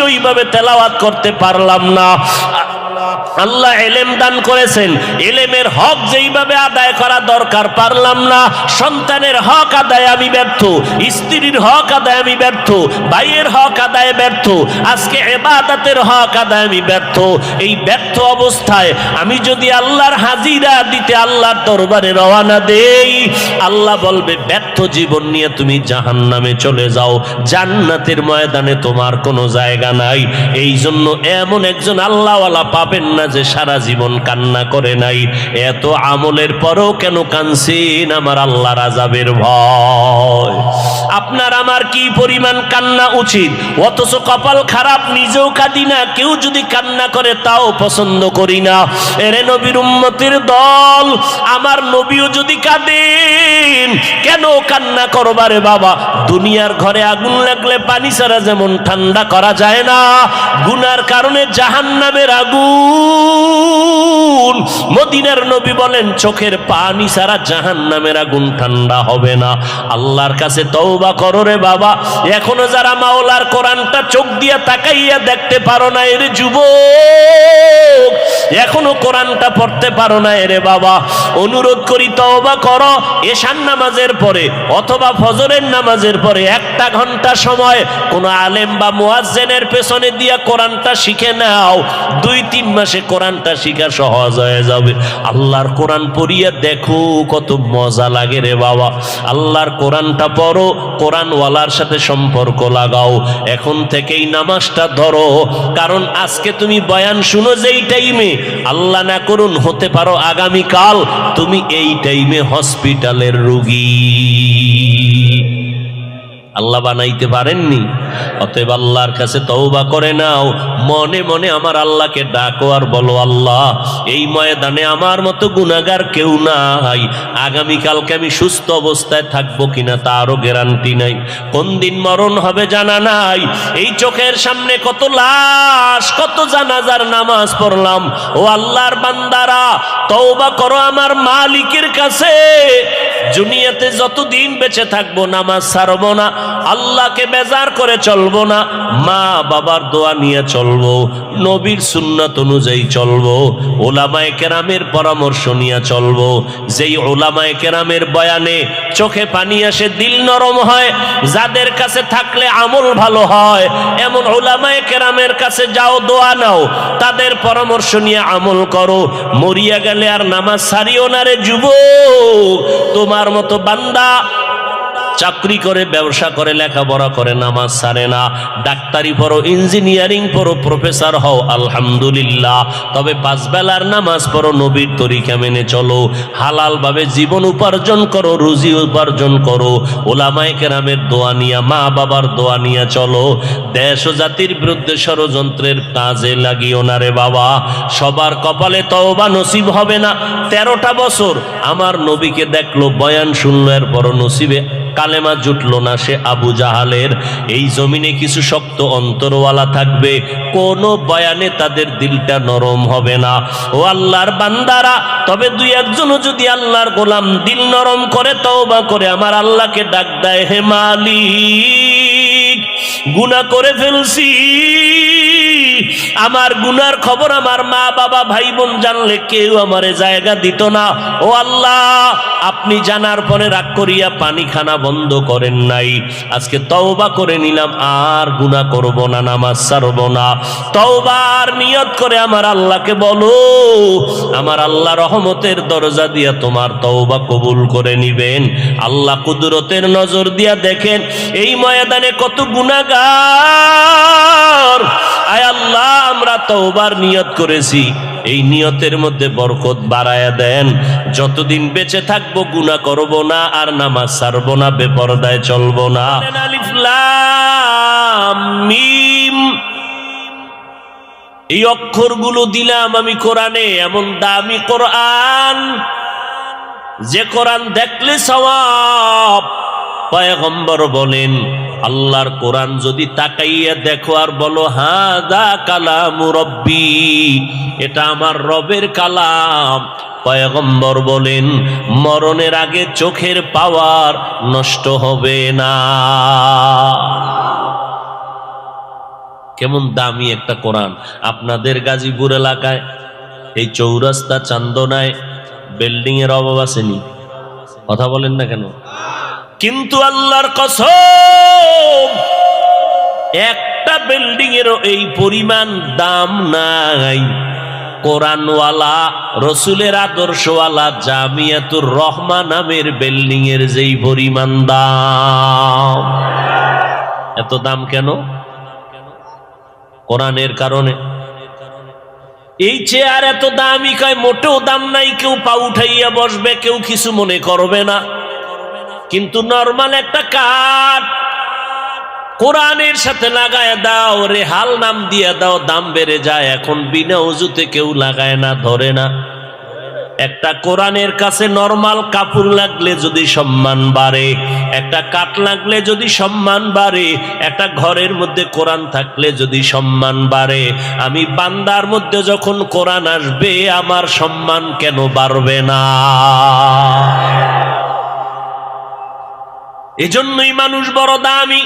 ওইভাবে তেলাওয়াত করতে পারলাম না। আল্লাহ এলেম দান করেছেন। এলেমের হক যেইভাবে আদায় করা দরকার, পারলাম না। সন্তানের হক আদায় আমি ব্যর্থ। স্ত্রীর হক আদায় আমি ব্যর্থ। ভাইয়ের হক আদায় ব্যর্থ। আজকে এবাদাতের হক আদায় আমি ব্যর্থ। এই ব্যর্থ অবস্থায় আমি যদি আল্লাহর হাজিরা দিতে আল্লাহর দরবারে রওয়ানা দেই, আল্লাহ বলবে, ব্যর্থ জীবন নিয়ে তুমি জাহান্নামে চলে যাও। জান্নাতের ময়দানে তোমার কোনো জায়গা নাই। এই জন্য এমন একজন আল্লাহওয়ালা পাবেন না যে সারা জীবন কান্না করে নাই। এত আমলের পরও কেন কানছেন আমার আল্লাহ রাজাবের ভয়? আপনার আমার কি পরিমাণ কান্না উচিত? অথচ কপাল খারাপ, নিজেও কাঁদি না, কেউ যদি কান্না করে তাও পছন্দ করি না। এরে নবীর উম্মতির দল, আমার নবীও যদি কাঁদেন, কেন কান্না করবারে বাবা? দুনিয়ার ঘরে আগুন লাগলে পানি ছাড়া যেমন ঠান্ডা করা যায় না, গুনার কারণে জাহান্নামের আগুন মদিনার নবী বলেন, চোখের পানি ছাড়া জাহান্নামের আগুন ঠান্ডা হবে না। আল্লাহর কাছে তওবা করো রে বাবা। এখনও যারা মাওলার কোরআনটা চোখ দিয়া তাকাইয়া দেখতে পারো না এর যুবক। এখনও কোরআনটা পড়তে পারো না এরে বাবা। অনুরোধ করি, তওবা করো। এশান নামাজের পরে অথবা ফজরের নামাজের পরে একটা ঘণ্টা সময় কোনো আলেম বা মুয়াজ্জেনের পেছনে দিয়া কোরআনটা শিখে নাও। দুই, তিন মাসে কোরআনটা শিখা সহজ হয়ে যাবে। আল্লাহর কোরআন পড়িয়া দেখো, কত মজা লাগে রে বাবা। আল্লাহর কোরআনটা পড়ো, কোরআনওয়ালার সাথে সম্পর্ক লাগাও। এখন থেকেই নামাজটা ধরো। কারণ আজকে তুমি বয়ান শুনো যেই টাইমে, আল্লাহ না করুন, হতে পারো আগামীকাল, তুমি এই টাইমে হসপিটালের রুগী। আল্লাহ বানাইতে পারেননি। অতএব আল্লাহর কাছে তওবা করে নাও। মনে মনে আমার আল্লাহকে ডাকো আর বলো, আল্লাহ, এই ময়দানে আমার মতো গুনাহগার কেউ নাই। আগামীকালকে আমি সুস্থ অবস্থায় থাকব কিনা তারও গ্যারান্টি নাই। কোন দিন মরণ হবে জানা নাই। এই চোখের সামনে কত লাশ, কত জানাজার নামাজ পড়লাম। ও আল্লাহর বান্দারা, তওবা করো আমার মালিকের কাছে। দুনিয়াতে যতদিন বেঁচে থাকব নামাজ ছাড়বো না, আল্লাহকে বেজার করে চলবো না, মা বাবার দোয়া নিয়ে চলবো, নবীর সুন্নাত অনুযায়ী চলবো, ওলামায় কেরামের পরামর্শ নিয়ে চলবো, যেই ওলামায় কেরামের বয়ানে চোখে পানি আসে, দিল নরম হয়, যাদের কাছে থাকলে আমল ভালো হয়, এমন ওলামায় কেরামের কাছে যাও, দোয়া নাও, তাদের পরামর্শ নিয়ে আমল করো, মরিয়া গেলে আর নামাজ সারিও না রে যুবক তোমার মতো বান্দা চাকরি করে, ব্যবসা করে, লেখাপড়া করে, নামাজ সারে না। ডাক্তারি পড়ো, ইঞ্জিনিয়ারিং পড়ো, প্রফেসর হও, আলহামদুলিল্লাহ। তবে পাঁচ বেলার নামাজ পড়ো, নবীর তরিকা মেনে চলো। হালালভাবে জীবন উপার্জন করো, রুজি উপার্জন করো। ওলামায় কেরামের দোয়া নিয়া মা বাবার দোয়া নিয়া চলো। দেশ ও জাতির বিরুদ্ধে ষড়যন্ত্রের কাজে লাগিও না রে বাবা। সবার কপালে তওবা নসিব হবে না। তেরোটা বছর আমার নবীকে দেখল, বয়ান শুনলো এরপর নসিবে কালেমা জুটলো না সে আবু জাহালের। এই জমিনে কিছু শক্ত অন্তরওয়ালা থাকবে, কোন বয়ানে তাদের দিলটা নরম হবে না। ও আল্লাহর বান্দারা, তবে দুই একজনও যদি আল্লাহর গোলাম দিল নরম করে, তওবা করে, আমার আল্লাহকে ডাক দেয়, হে মালিক করে ফেলছি। আমার গুনার খবর আমার মা, বাবা, ভাই, বোন জানলে কেউ আমারে জায়গা দিত না। ও আল্লাহ, আপনি জানার পরে রাগ করিয়া পানি খানা বন্ধ করেন নাই। আজকে তওবা করে নিলাম, আর গুনাহ করব না, নামাজ ছাড়ব না। তওবার নিয়ত করে আমার আল্লাহকে বলো, আমার আল্লাহ রহমতের দরজা দিয়া তোমার তওবা কবুল করে নিবেন। আল্লাহ কুদরতের নজর দিয়া দেখেন, এই ময়দানে কত গুনাহগার। আয় আল্লাহ, আমরা তওবার নিয়ত করেছি। এই নিয়তের মধ্যে বরকত বাড়ায়া দেন। যতদিন বেঁচে থাকব, গুনাহ করব না, আর নামাজ ছাড়বো না, বেপরদায় চলবো না। মিম। এই অক্ষরগুলো দিলাম আমি কোরআনে, এমন দামি কোরআন। যে কোরআন দেখলে সওয়াব, পয়গম্বর বলেন আল্লাহর কোরআন যদি তাকাইয়া দেখো আর বলো হ্যাঁ দা কালাম রব্বি এটা আমার রবের কালাম। পয়গম্বর বলেন, মরণের আগে চোখের পাওয়ার নষ্ট হবে না। কেমন দামি একটা কোরআন। আপনাদের গাজীপুর এলাকায় এই চৌরাস্তা চান্দনায় বিল্ডিং এর অভাব আসেনি। কথা বলেন না কেন? কিন্তু আল্লাহর কসম, একটা বিল্ডিং এরও এই পরিমাণ দাম নাই। কোরআনওয়ালা, রসুলের আদর্শওয়ালা জামিয়াতুর রহমান নামের বিল্ডিং এর যেই পরিমাণ দাম। এত দাম কেন? কোরআনের কারণে। এই চেয়ার এত দামি কয়, মোটেও দাম নাই, কেউ পা উঠাইয়া বসবে, কেউ কিছু মনে করবে না। কিন্তু নর্মাল একটা কাঠ। কোরআনের সাথে লাগায় দাও রেহাল নাম দিয়ে দাও, দাম বেড়ে যায়। এখন বিনা উজুতে কেউ লাগায় না, ধরে না। একটা কোরআনের কাছে নর্মাল কাপড় লাগলে যদি সম্মান বাড়ে, একটা কাঠ লাগলে যদি সম্মান বাড়ে, একটা ঘরের মধ্যে কোরআন থাকলে যদি সম্মান বাড়ে। আমি বান্দার মধ্যে যখন কোরআন আসবে, আমার সম্মান কেন বাড়বে না? এজন্যই মানুষ বড় দামি।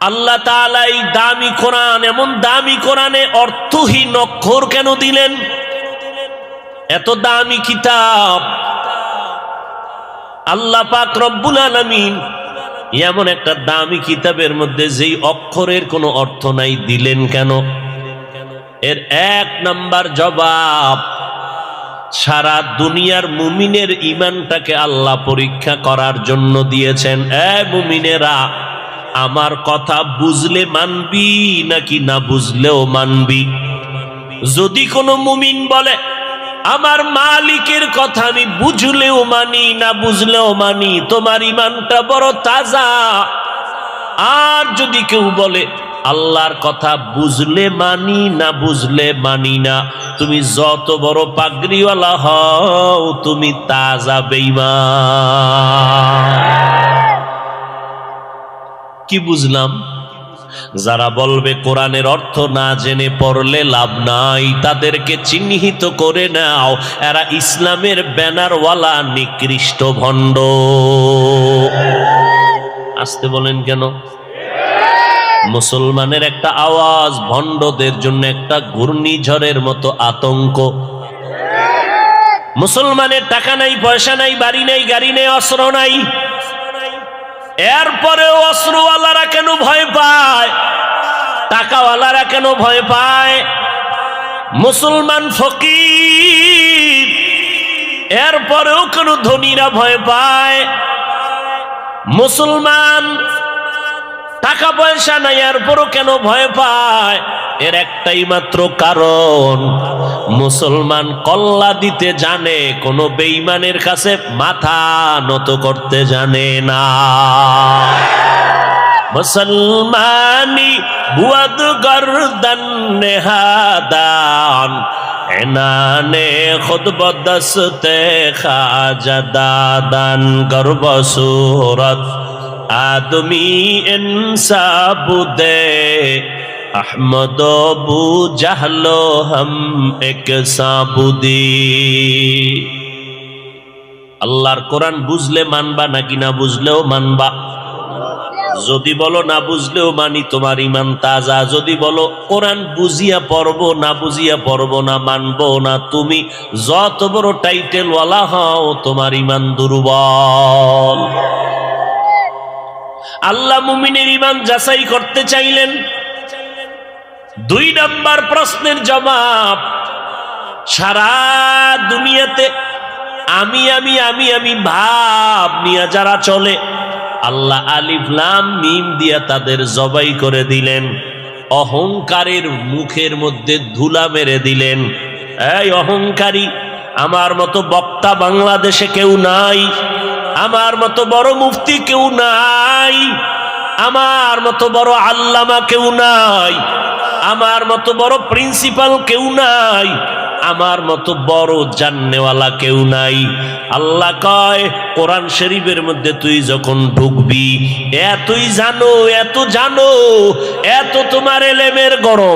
আল্লাহ এই দামি কোরআন, এমন দামি কোরআনে অর্থহীন অক্ষর কেন দিলেন? এত দামি কিতাব। আল্লাহ পাক রব্বুল আলামিন এমন একটা দামি কিতাবের মধ্যে যেই অক্ষরের কোনো অর্থ নাই, দিলেন কেন? এর এক নাম্বার জবাব সারা দুনিয়ার মুমিনের ইমানটাকে আল্লাহ পরীক্ষা করার জন্য দিয়েছেন। এ মুমিনেরা, আমার কথা বুঝলে মানবি নাকি না বুঝলেও মানবি? যদি কোনো মুমিন বলে, আমার মালিকের কথা আমি বুঝলেও মানি, না বুঝলেও মানি, তোমার ইমানটা বড় তাজা। আর যদি কেউ বলে আল্লাহর কথা বুঝলে মানি না, বুঝলে মানি না। তুমি যত বড় পাগড়িওয়ালা হও, তুমি তাজা বেইমা কি বুঝলাম? যারা বলবে কোরআনের অর্থ না জেনে পড়লে লাভ নাই, তাদেরকে চিহ্নিত করে নাও, এরা ইসলামের ব্যানারওয়ালা, নিকৃষ্ট ভণ্ড। আসতে বলেন কেন? মুসলমানের একটা আওয়াজ, ভণ্ডদের জন্য একটা ঘূর্ণিঝড়ের মতো আতঙ্ক। মুসলমানের টাকা নাই, পয়সা নাই, বাড়ি নাই, গাড়ি নেই, অস্ত্র নাই। এরপরেও অস্ত্রওয়ালারা কেন ভয় পায়? টাকাওয়ালারা কেন ভয় পায়? মুসলমান ফকির, এরপরেও কেন ধনীরা ভয় পায়? মুসলমান টাকা পয়সা নাই এরপরও কেন ভয় পায়? এর একটাই মাত্র কারণ, মুসলমান কল্লা দিতে জানে, কোন বেইমানের কাছে মাথা নত করতে জানে না। মুসলমানি বুয়াদ গর্দন নেহাদান, এনানে খুদ বদসতে খাজা গর্ব সুরত আদমি ইনসাবুদে আহমদ বু জাহলো হম এক সাবুদি আল্লাহর কোরআন বুঝলে মানবা নাকি না বুঝলেও মানবা? যদি বলো না বুঝলেও মানি, তোমার ইমান তাজা। যদি বলো কোরআন বুঝিয়া পড়ব না বুঝিয়া পড়ব না, মানব না তুমি, যত বড় টাইটেল ওয়ালা হও, তোমার ইমান দুর্বল। আল্লাহ মুমিনের ইমান যাচাই করতে চাইলেন। দুই নাম্বার প্রশ্নের জবাব, সারা দুনিয়াতে আমি আমি আমি আমি ভাব নিয়ে যারা চলে, আল্লাহ আলিফলাম মিম দিয়া তাদের জবাই করে দিলেন। অহংকারের মুখের মধ্যে ধুলা মেরে দিলেন। এই অহংকারী, আমার মতো বক্তা বাংলাদেশে কেউ নাই। আমার মতো বড় মুফতি কেউ নাই। আমার মতো বড় আল্লামা কেউ নাই। আমার মতো বড় প্রিন্সিপাল কেউ নাই। আমার মতো বড় জাননেওয়ালা কেউ নাই। আল্লাহ কয়, কোরআন শরীফের মধ্যে তুই যখন ঢুকবি এতই জানো এত জানো এত তোমার এলেমের গরম।